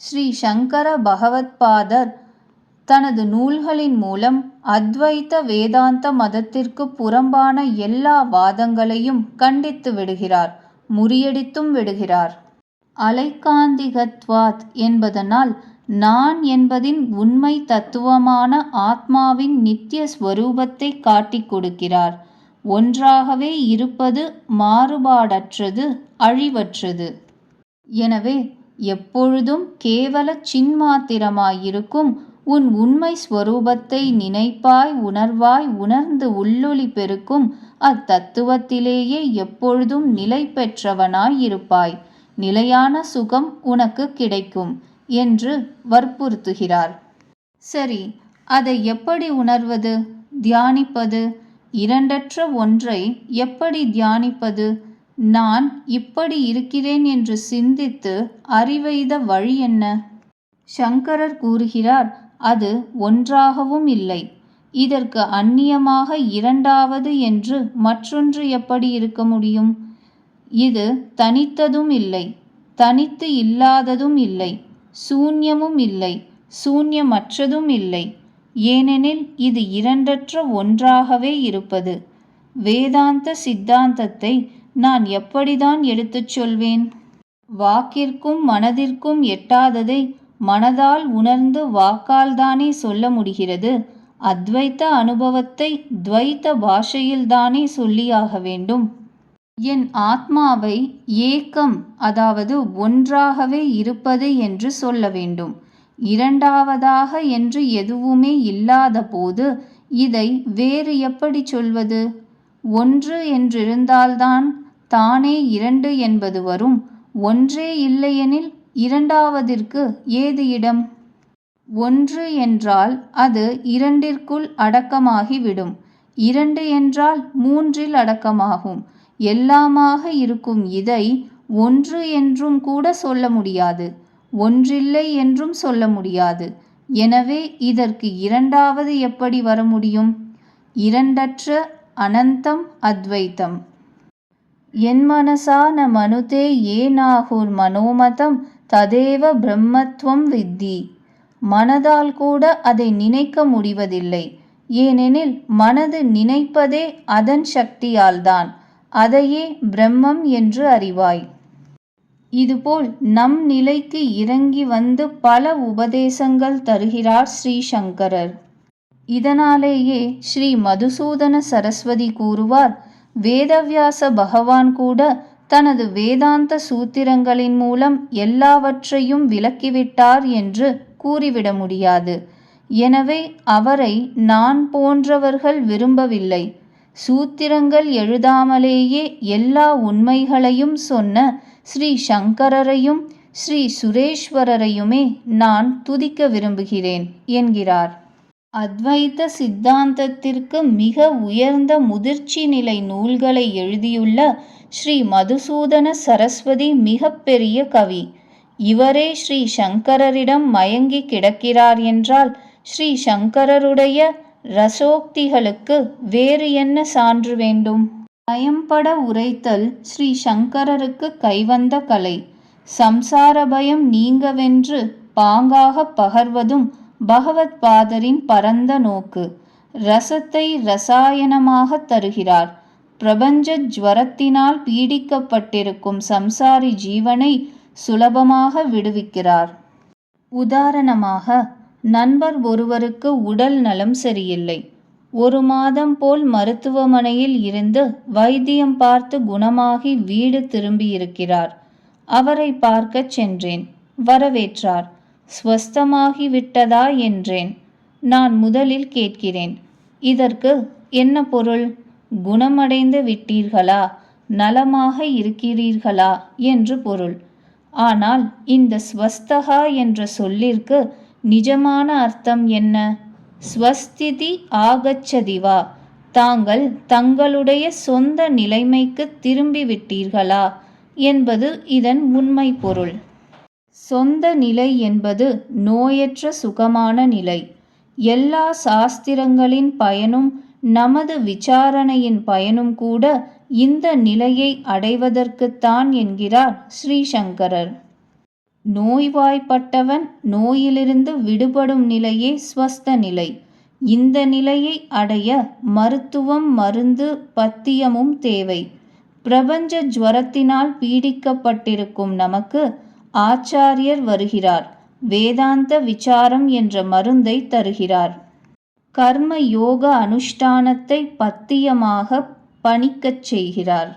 ஸ்ரீ சங்கர பகவத்பாதர் தனது நூல்களின் மூலம் அத்வைத வேதாந்த மதத்திற்கு புறம்பான எல்லா வாதங்களையும் கண்டித்து விடுகிறார் முறியடித்தும் விடுகிறார். அலைக்காந்திகத்வாத் என்பதனால் நான் என்பதின் உண்மை தத்துவமான ஆத்மாவின் நித்திய ஸ்வரூபத்தை காட்டிக் கொடுக்கிறார். ஒன்றாகவே இருப்பது மாறுபாடற்றது அழிவற்றது. எனவே எப்பொழுதும் கேவல சின்மாத்திரமாயிருக்கும். உன் உண்மை ஸ்வரூபத்தை நினைப்பாய் உணர்வாய் உணர்ந்து உள்ளொளி பெருக்கும். அத்தத்துவத்திலேயே எப்பொழுதும் நிலை பெற்றவனாய் இருப்பாய் நிலையான சுகம் உனக்கு கிடைக்கும் என்று வற்புறுத்துகிறார். சரி அதை எப்படி உணர்வது? தியானிப்பது? இரண்டற்ற ஒன்றை எப்படி தியானிப்பது? நான் இப்படி இருக்கிறேன் என்று சிந்தித்து அறிவெய்த வழி என்ன? சங்கரர் கூறுகிறார் அது ஒன்றாகவும் இல்லை. இதற்கு அந்நியமாக இரண்டாவது என்று மற்றொன்று எப்படி இருக்க முடியும்? இது தனித்ததும் இல்லை தனித்து இல்லாததும் இல்லை சூன்யமும் இல்லை சூன்யமற்றதும் இல்லை. ஏனெனில் இது இரண்டற்ற ஒன்றாகவே இருப்பது. வேதாந்த சித்தாந்தத்தை நான் எப்படிதான் எடுத்துச் சொல்வேன்? வாக்கிற்கும் மனதிற்கும் எட்டாததை மனதால் உணர்ந்து வாக்கால்தானே சொல்ல முடிகிறது? அத்வைத்த அனுபவத்தை துவைத்த பாஷையில்தானே சொல்லியாக வேண்டும். என் ஆத்மாவை ஏக்கம் அதாவது ஒன்றாகவே இருப்பது என்று சொல்ல வேண்டும். இரண்டாவதாக என்று எதுவுமே இல்லாத போது இதை வேறு எப்படி சொல்வது? ஒன்று என்றிருந்தால்தான் தானே இரண்டு என்பது வரும். ஒன்றே இல்லையெனில் இரண்டாவதிற்கு ஏது இடம்? ஒன்று என்றால் அது இரண்டிற்குள் அடக்கமாகிவிடும். இரண்டு என்றால் மூன்றில் அடக்கமாகும். எல்லாமாக இருக்கும் இதை ஒன்று என்றும் கூட சொல்ல முடியாது. ஒன்றில்லை என்றும் சொல்ல முடியாது. எனவே இதற்கு இரண்டாவது எப்படி வர முடியும்? இரண்டற்ற அனந்தம் அத்வைத்தம். என் மனசா ந மனுதே ஏனாகுர் மனோமதம் ததேவ பிரம்மத்துவம் வித்தி. மனதால் கூட அதை நினைக்க முடிவதில்லை. ஏனெனில் மனது நினைப்பதே அதன் சக்தியால்தான். அதையே பிரம்மம் என்று அறிவாய். இதுபோல் நம் நிலைக்கு இறங்கி வந்து பல உபதேசங்கள் தருகிறார் ஸ்ரீ சங்கரர் இதனாலேயே ஸ்ரீ மதுசூதன சரஸ்வதி கூறுவார் வேதவியாச பகவான் கூட தனது வேதாந்த சூத்திரங்களின் மூலம் எல்லாவற்றையும் விளக்கிவிட்டார் என்று கூறிவிட முடியாது. எனவே அவரை நான் போன்றவர்கள் விரும்பவில்லை. சூத்திரங்கள் எழுதாமலேயே எல்லா உண்மைகளையும் சொன்ன ஸ்ரீ சங்கரரையும் ஸ்ரீ சுரேஸ்வரரையுமே நான் துதிக்க விரும்புகிறேன் என்கிறார். அத்வைத சித்தாந்தத்திற்கு மிக உயர்ந்த முதிர்ச்சி நிலை நூல்களை எழுதியுள்ள ஸ்ரீ மதுசூதன சரஸ்வதி மிகப்பெரிய கவி. இவரே ஸ்ரீ சங்கரரிடம் மயங்கி கிடக்கிறார் என்றால் ஸ்ரீ சங்கரருடைய ரசோக்திகளுக்கு வேறு என்ன சான்று வேண்டும்? பயம்பட உரைத்தல் ஸ்ரீ சங்கரருக்கு கைவந்த கலை. சம்சார பயம் நீங்கவென்று பாங்காக பகர்வதும் பகவத் பாதரின் பரந்த நோக்கு. ரசத்தை ரசாயனமாக தருகிறார். பிரபஞ்ச ஜுவரத்தினால் பீடிக்கப்பட்டிருக்கும் சம்சாரி ஜீவனை சுலபமாக விடுவிக்கிறார். உதாரணமாக நண்பர் ஒருவருக்கு உடல் நலம் சரியில்லை. ஒரு மாதம் போல் மருத்துவமனையில் இருந்து வைத்தியம் பார்த்து குணமாகி வீடு திரும்பியிருக்கிறார். அவரை பார்க்கச் சென்றேன். வரவேற்றார். ஸ்வஸ்தமாகிவிட்டதா என்றேன். நான் முதலில் கேட்கிறேன் இதற்கு என்ன பொருள்? குணமடைந்து விட்டீர்களா? நலமாக இருக்கிறீர்களா? என்று பொருள். ஆனால் இந்த ஸ்வஸ்தகா என்ற சொல்லிற்கு நிஜமான அர்த்தம் என்ன? ஸ்வஸ்திதி ஆகச்சதிவா? தாங்கள் தங்களுடைய சொந்த நிலைமைக்கு திரும்பி விட்டீர்களா என்பது இதன் உண்மை பொருள். சொந்த நிலை என்பது நோயற்ற சுகமான நிலை. எல்லா சாஸ்திரங்களின் பயனும் நமது விசாரணையின் பயனும் கூட இந்த நிலையை அடைவதற்குத்தான் என்கிறார் ஸ்ரீசங்கரர். நோய்வாய்ப்பட்டவன் நோயிலிருந்து விடுபடும் நிலையே ஸ்வஸ்த நிலை. இந்த நிலையை அடைய மருத்துவம் மருந்து பத்தியமும் தேவை. பிரபஞ்ச ஜுவரத்தினால் பீடிக்கப்பட்டிருக்கும் நமக்கு ஆச்சாரியர் வருகிறார். வேதாந்த விசாரம் என்ற மருந்தை தருகிறார். கர்ம யோக அனுஷ்டானத்தை பத்தியமாக பணிக்கச் செய்கிறார்.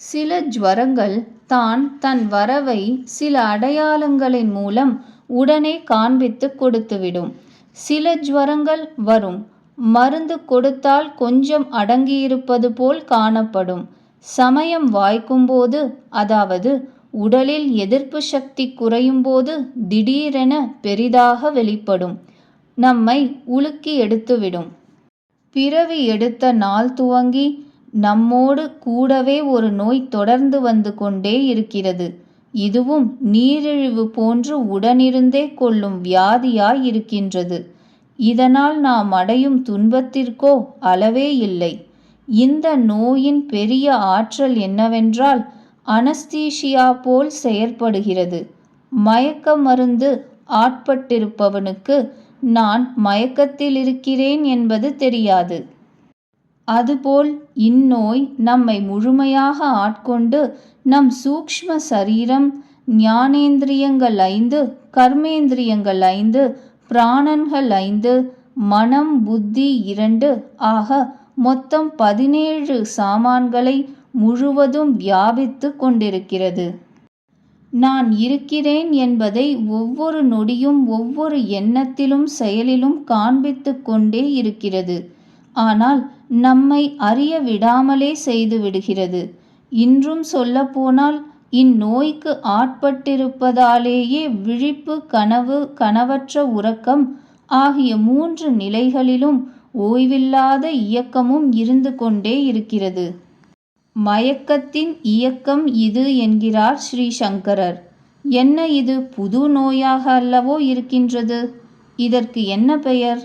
சில ஜுவரங்கள் தான் தன் வரவை சில அடையாளங்களின் மூலம் உடனே காண்பித்து கொடுத்துவிடும். சில ஜுவரங்கள் வரும். மருந்து கொடுத்தால் கொஞ்சம் அடங்கியிருப்பது போல் காணப்படும். சமயம் வாய்க்கும்போது அதாவது உடலில் எதிர்ப்பு சக்தி குறையும் போது திடீரென பெரிதாக வெளிப்படும். நம்மை உலுக்கி எடுத்துவிடும். பிறவி எடுத்த நாள் துவங்கி நம்மோடு கூடவே ஒரு நோய் தொடர்ந்து வந்து கொண்டே இருக்கிறது. இதுவும் நீரிழிவு போன்று உடனிருந்தே கொள்ளும் வியாதியாய் இருக்கின்றது இதனால் நாம் அடையும் துன்பத்திற்கோ அளவே இல்லை. இந்த நோயின் பெரிய ஆற்றல் என்னவென்றால் அனஸ்தீஷியா போல் செயற்படுகிறது. மயக்க மருந்து ஆட்பட்டிருப்பவனுக்கு நான் மயக்கத்தில் இருக்கிறேன் என்பது தெரியாது. அதுபோல் இந்நோய் நம்மை முழுமையாக ஆட்கொண்டு நம் சூக்ஷ்ம சரீரம் ஞானேந்திரியங்கள் ஐந்து கர்மேந்திரியங்கள் ஐந்து பிராணன்கள் ஐந்து மனம் புத்தி இரண்டு ஆக மொத்தம் பதினேழு சாமான்களை முழுவதும் வியாபித்து கொண்டிருக்கிறது. நான் இருக்கிறேன் என்பதை ஒவ்வொரு நொடியும் ஒவ்வொரு எண்ணத்திலும் செயலிலும் காண்பித்து கொண்டே இருக்கிறது. ஆனால் நம்மை அறிய விடாமலே செய்து விடுகிறது. இன்றும் சொல்லப்போனால் இந்நோய்க்கு ஆட்பட்டிருப்பதாலேயே விழிப்பு கனவு கனவற்ற உறக்கம் ஆகிய மூன்று நிலைகளிலும் ஓய்வில்லாத இயக்கமும் இருந்து கொண்டே இருக்கிறது. மயக்கத்தின் இயக்கம் இது என்கிறார் ஸ்ரீ சங்கரர் என்ன இது புது நோயாக அல்லவோ இருக்கின்றது? இதற்கு என்ன பெயர்?